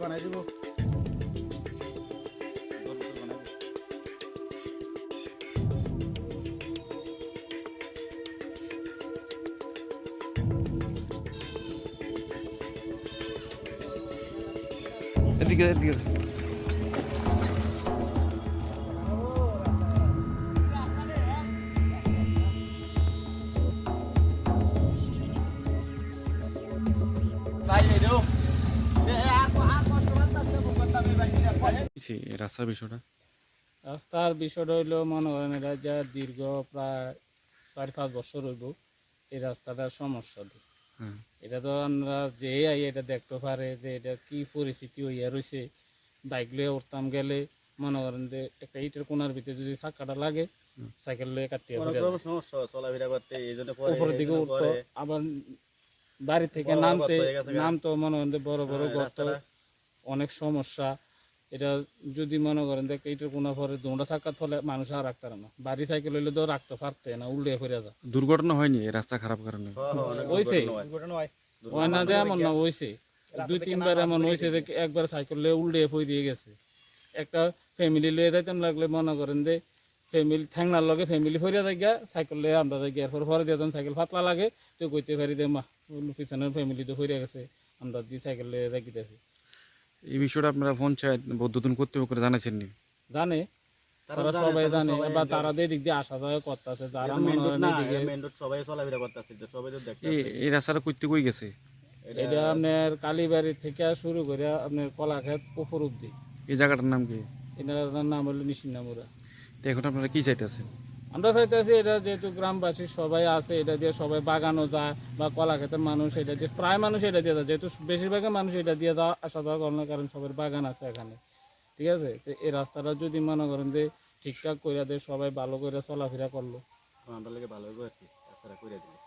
বানাই দিব। এদিকে এদিকে কিসে এই রাস্তার বিষয়টা? রাস্তার বিষয়টা হইল মনে করেন এটা যা দীর্ঘ প্রায় চার পাঁচ বছর হইব এই রাস্তাটার সমস্যা তো হ্যাঁ। এটা তো আমরা যে আই এটা দেখতে পারে যে এটা কি পরিস্থিতি হইয়া রয়েছে বাইক লয়ে উঠতাম গেলে মনে করেন যে একটা ইটের কোনার ভিতরে যদি চাকাটা লাগে সাইকেল লয়ে কাটতে উপরের দিকে উঠতো আবার বাড়ি থেকে নামতে। নামতো মনে করেন যে বড় বড় হ্যাঁ, গর্ত অনেক সমস্যা। এটা যদি মনে করেন যে এইটার কোনো পরে দোঁড়া থাকার ফলে মানুষ আর রাখতে না। বাড়ি সাইকেল হইলে তো রাখতে পারতে না উল্টে ফিরে যা। দুর্ঘটনা হয়নি রাস্তা খারাপ কারণে? হ্যাঁ, হ্যাঁ। দুর্ঘটনা হয়। ওই না এমন না হয়েছে দুই তিনবার এমন হয়েছে যে একবার সাইকেল লিয়ে উল্টে ফই দিয়ে গেছে। একটা ফ্যামিলি লয়ে যাইতাম লাগলে মনে করেন যে ফ্যামিলি ঠ্যাংনার লগে ফ্যামিলি ফরিয়া যাই গিয়া সাইকেল লয়ে আমরা যাই গিয়া এরপর ফরে দিতাম সাইকেল পাতলা লাগে তো কইতে পারি যে মা পিছনের ফ্যামিলি তো ফরিয়া গেছে আমরা দি সাইকেল লয়ে যাই গিতেছি এই বিষয়টা আপনারা পঞ্চায়েত বৌদ্ধতন কর্তৃপক্ষকে জানাচ্ছেন নি? জানে। তারা সবাই জানে বা তারা দিক দিয়ে আসা যাওয়া করতেছে যারা মনে এদিকে এটা সবাই চলাফেরা করতেছে, সবাই তো দেখতেছে। এই এই রাস্তাটা করতে কই গেছে? এটা আপনার কালীবাড়ি থেকে শুরু করে আপনার কলাক্ষেত পুকুর অব্দি এই জায়গাটার নাম কি? এটার নাম হলো নিশিন্নামুরা তো এখন আপনারা কি চাইতেছেন? আমরা চাইতেছি এটা যেহেতু গ্রামবাসী, সবাই আছে, এটা দিয়ে সবাই বাগানো যায় বা কলা ক্ষেতের মানুষ, এটা দিয়ে প্রায় মানুষ এটা দিয়ে যায়। যেহেতু বেশিরভাগই মানুষ এটা দিয়ে যাওয়া, আসা যাওয়া করেন কারণ সবার বাগান আছে এখানে। ঠিক আছে? তো এই রাস্তাটা যদি মনে করেন যে ঠিকঠাক করে দেয়, সবাই ভালো করে চলাফেরা করল। আমরা লাগে ভালো করে রাস্তাটা করে দিলে।